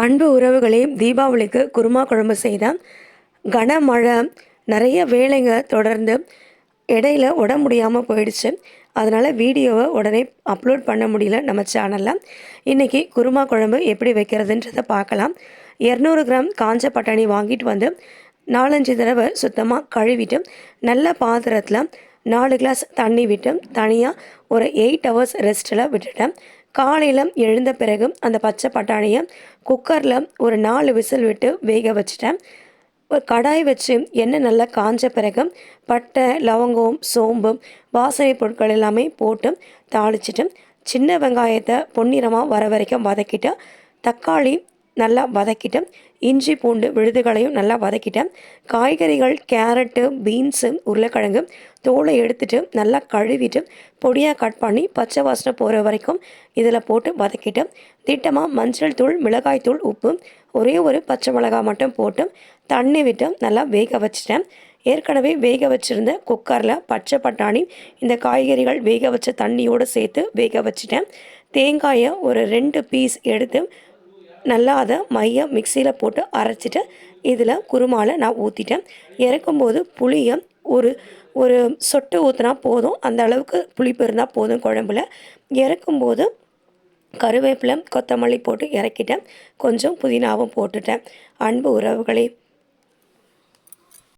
அன்பு உறவுகளே தீபாவளிக்கு குருமா குழம்பு செய்தேன் கனமழை நிறைய வேலைங்க தொடர்ந்து இடையில உடம்பு முடியாமல் போயிடுச்சு. அதனால் வீடியோவை உடனே அப்லோட் பண்ண முடியல நம்ம சேனலில் இன்றைக்கி குருமா குழம்பு எப்படி வைக்கிறதுன்றதை பார்க்கலாம். இரநூறு கிராம் காஞ்ச பட்டாணி வாங்கிட்டு வந்து நாலஞ்சு தடவை சுத்தமாக கழுவிட்டு நல்ல பாத்திரத்தில் நாலு கிளாஸ் தண்ணி விட்டு தனியாக ஒரு எயிட் ஹவர்ஸ் ரெஸ்ட்டில் விட்டுட்டேன். காலையில் எழுந்த பிறகு அந்த பச்சை பட்டாணியை குக்கரில் ஒரு நாலு விசில் விட்டு வேக வச்சுட்டேன். ஒரு கடாய் வச்சு எண்ணெய் நல்லா காஞ்ச பிறகு பட்டை லவங்கம் சோம்பு வாசனை பொருட்கள் எல்லாமே போட்டு தாளிச்சிட்டு சின்ன வெங்காயத்தை பொன்னிறமாக வர வரைக்கும் வதக்கிட்டு தக்காளி நல்லா வதக்கிட்டு இஞ்சி பூண்டு விழுதுகளையும் நல்லா வதக்கிட்டேன் காய்கறிகள் கேரட்டு பீன்ஸு உருளைக்கிழங்கு தோலை எடுத்துட்டு நல்லா கழுவிட்டு பொடியாக கட் பண்ணி பச்சை வாசனை போகிற வரைக்கும் இதில் போட்டு வதக்கிட்டு திட்டமாக மஞ்சள் தூள் மிளகாய் தூள் உப்பு ஒரே ஒரு பச்சை மிளகாய் மட்டும் போட்டு தண்ணி விட்டு நல்லா வேக வச்சிட்டேன். ஏற்கனவே வேக வச்சுருந்த குக்கரில் பச்சை பட்டாணி இந்த காய்கறிகள் வேக வச்ச தண்ணியோடு சேர்த்து வேக வச்சிட்டேன். தேங்காயை ஒரு ரெண்டு பீஸ் எடுத்து நல்லா அதை மையம் மிக்சியில் போட்டு அரைச்சிட்டு இதில் குருமால நான் ஊற்றிட்டேன் இறக்கும்போது புளியை ஒரு ஒரு சொட்டு ஊற்றினா போதும். அந்த அளவுக்கு புளிப்பு இருந்தால் போதும் குழம்புல. இறக்கும்போது கருவேப்பிலை கொத்தமல்லி போட்டு இறக்கிட்டேன். கொஞ்சம் புதினாவும் போட்டுட்டேன். அன்பு உறவுகளே